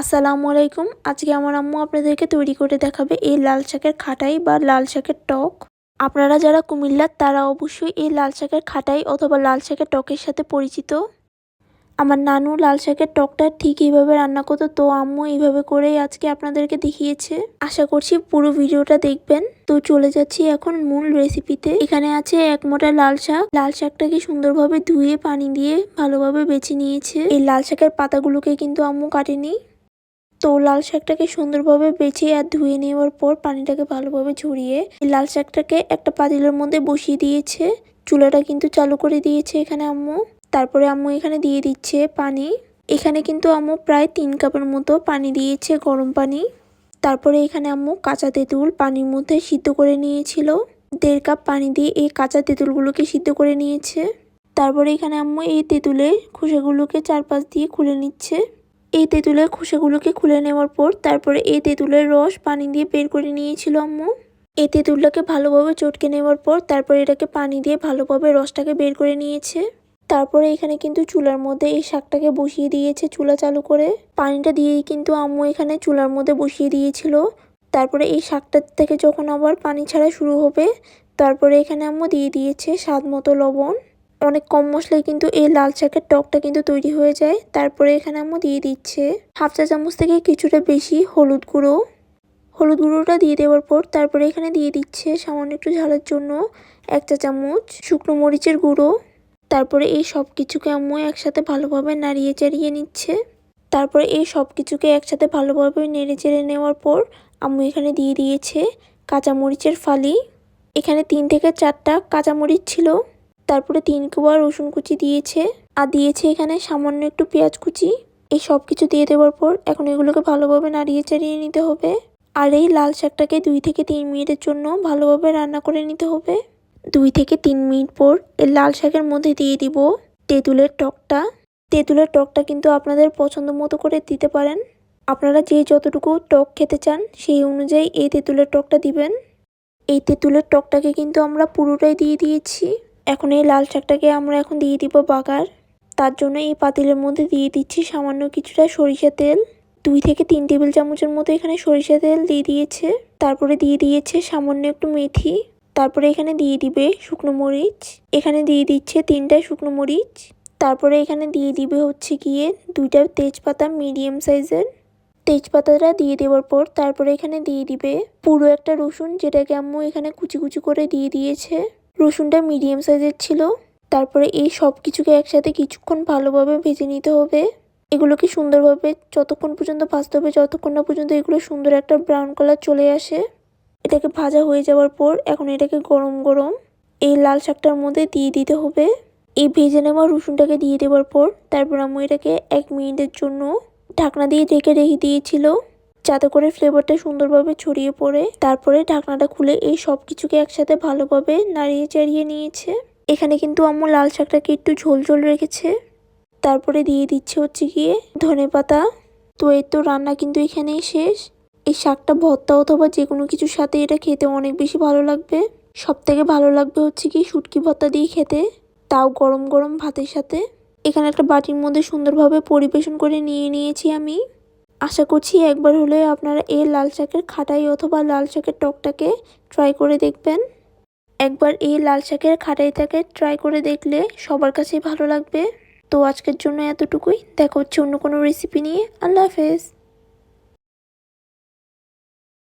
আসসালামু আলাইকুম। আজকে আমার আম্মু আপনাদেরকে তৈরি করে দেখাবে এই লাল শাকের খাটাই বা লাল শাকের টক। আপনারা যারা কুমিল্লার তারা অবশ্যই এই লাল শাকের খাটাই অথবা লাল শাকের টকের সাথে পরিচিত। আমার নানু লাল শাকের টকটা ঠিক এইভাবে রান্না করতো, তো আম্মু এইভাবে করেই আজকে আপনাদেরকে দেখিয়েছে। আশা করছি পুরো ভিডিওটা দেখবেন। তো চলে যাচ্ছি এখন মূল রেসিপিতে এখানে আছে এক মোটা লাল শাক। লাল শাকটাকে সুন্দরভাবে ধুয়ে পানি দিয়ে ভালোভাবে বেছে নিয়েছে। এই লাল শাকের পাতাগুলোকে কিন্তু আম্মু কাটেনি। তো লাল শাকটাকে সুন্দরভাবে বেছে আর ধুয়ে নেওয়ার পর পানিটাকে ভালোভাবে ঝরিয়ে লাল শাকটাকে একটা পাতিলের মধ্যে বসিয়ে দিয়েছে। চুলাটা কিন্তু চালু করে দিয়েছে এখানে আম্মু। তারপরে আম্মু এখানে দিয়ে দিচ্ছে পানি। এখানে কিন্তু আম্মু প্রায় তিন কাপের মতো পানি দিয়েছে গরম পানি। তারপরে এখানে আম্মু কাঁচা তেঁতুল পানির মধ্যে সিদ্ধ করে নিয়েছিল। দেড় কাপ পানি দিয়ে এই কাঁচা তেঁতুলগুলোকে সিদ্ধ করে নিয়েছে। তারপরে এখানে আম্মু এই তেঁতুলের খোসাগুলোকে চারপাশ দিয়ে খুলে নিচ্ছে। এই তেঁতুলের খোসাগুলোকে খুলে নেওয়ার পর তারপরে এই তেঁতুলের রস পানি দিয়ে বের করে নিয়েছিল আম্মু। এই তেঁতুলটাকে ভালোভাবে চটকে নেওয়ার পর তারপরে এটাকে পানি দিয়ে ভালোভাবে রসটাকে বের করে নিয়েছে। তারপরে এখানে কিন্তু চুলার মধ্যে এই শাকটাকে বসিয়ে দিয়েছে চুলা চালু করে। পানিটা দিয়েই কিন্তু আম্মু এখানে চুলার মধ্যে বসিয়ে দিয়েছিল। তারপরে এই শাকটার থেকে যখন আবার পানি ছাড়া শুরু হবে, তারপরে এখানে আম্মু দিয়ে দিয়েছে স্বাদ মতো লবণ। অনেক কম মশলায় কিন্তু এই লাল শাকের টকটা কিন্তু তৈরি হয়ে যায়। তারপরে এখানে আম্মু দিয়ে দিচ্ছে হাফ চা চামচ থেকে কিছুটা বেশি হলুদ গুঁড়ো। হলুদ গুঁড়োটা দিয়ে দেওয়ার পর তারপরে এখানে দিয়ে দিচ্ছে সামান্য একটু ঝালের জন্য এক চা চামচ শুকনো মরিচের গুঁড়ো। তারপরে এই সব কিছুকে আম্মু একসাথে ভালোভাবে নাড়িয়ে চাড়িয়ে নিচ্ছে। তারপরে এই সব কিছুকে একসাথে ভালোভাবে নেড়ে চেড়ে নেওয়ার পর আম্মু এখানে দিয়ে দিয়েছে কাঁচামরিচের ফালি। এখানে তিন থেকে চারটা কাঁচামরিচ ছিল। তারপরে তিন কোয়া রসুন কুচি দিয়েছে। আর দিয়েছে এখানে সামান্য একটু পেঁয়াজ কুচি। এই সব কিছু দিয়ে দেওয়ার পর এখন এগুলোকে ভালোভাবে নাড়িয়ে চাড়িয়ে নিতে হবে। আর এই লাল শাকটাকে দুই থেকে তিন মিনিটের জন্য ভালোভাবে রান্না করে নিতে হবে। দুই থেকে তিন মিনিট পর এই লাল শাকের মধ্যে দিয়ে দিব তেঁতুলের টকটা। তেঁতুলের টকটা কিন্তু আপনাদের পছন্দ মতো করে দিতে পারেন। আপনারা যে যতটুকু টক খেতে চান সেই অনুযায়ী এই তেঁতুলের টকটা দিবেন। এই তেঁতুলের টকটাকে কিন্তু আমরা পুরোটাই দিয়ে দিয়েছি। এখন এই লাল শাকটাকে আমরা এখন দিয়ে দিব বাগার। তার জন্য এই পাতিলের মধ্যে দিয়ে দিচ্ছি সামান্য কিছুটা সরিষা তেল। দুই থেকে তিন টেবিল চামচের মতো এখানে সরিষা তেল দিয়ে দিয়েছে। তারপরে দিয়ে দিয়েছে সামান্য একটু মেথি। তারপরে এখানে দিয়ে দিবে শুকনো মরিচ। এখানে দিয়ে দিচ্ছে তিনটা শুকনো মরিচ। তারপরে এখানে দিয়ে দিবে হচ্ছে গিয়ে দুইটা তেজপাতা মিডিয়াম সাইজের। তেজপাতাটা দিয়ে দেওয়ার পর তারপরে এখানে দিয়ে দিবে পুরো একটা রসুন যেটাকে আম্মু এখানে কুচি কুচি করে দিয়ে দিয়েছে। রসুনটা মিডিয়াম সাইজের ছিল। তারপরে এই সব কিছুকে একসাথে কিছুক্ষণ ভালোভাবে ভেজে নিতে হবে। এগুলোকে সুন্দরভাবে যতক্ষণ পর্যন্ত ভাজতে হবে, যতক্ষণ না পর্যন্ত এগুলো সুন্দর একটা ব্রাউন কালার চলে আসে। এটাকে ভাজা হয়ে যাওয়ার পর এখন এটাকে গরম গরম এই লাল শাকটার মধ্যে দিয়ে দিতে হবে। এই ভেজে নেওয়া রসুনটাকে দিয়ে দেওয়ার পর তারপর আমি এটাকে এক মিনিটের জন্য ঢাকনা দিয়ে ঢেকে রেখে দিয়েছিল। যাতে করে ফ্লেভারটা সুন্দরভাবে ছড়িয়ে পড়ে। তারপরে ঢাকনাটা খুলে এই সব কিছুকে একসাথে ভালোভাবে নাড়িয়ে চাড়িয়ে নিয়েছে। এখানে কিন্তু আম্মু লাল শাকটাকে একটু ঝোল ঝোল রেখেছে। তারপরে দিয়ে দিচ্ছে হচ্ছে গিয়ে ধনে পাতা। তো এই তো রান্না কিন্তু এখানেই শেষ। এই শাকটা ভর্তা অথবা যে কোনো কিছুর সাথে এটা খেতে অনেক বেশি ভালো লাগবে। সব থেকে ভালো লাগবে হচ্ছে কি শুটকি ভর্তা দিয়ে খেতে। তাও গরম গরম ভাতের সাথে। এখানে একটা বাটির মধ্যে সুন্দরভাবে পরিবেশন করে নিয়ে নিয়েছি আমি। আশা করছি একবার হলে আপনারা এই লাল শাকের খাটাই অথবা লাল শাকের টকটাকে ট্রাই করে দেখবেন। একবার এই লাল শাকের খাটাইটাকে ট্রাই করে দেখলে সবার কাছেই ভালো লাগবে। তো আজকের জন্য এতটুকুই। দেখা হচ্ছে অন্য কোনো রেসিপি নিয়ে। আল্লাহ হাফেজ।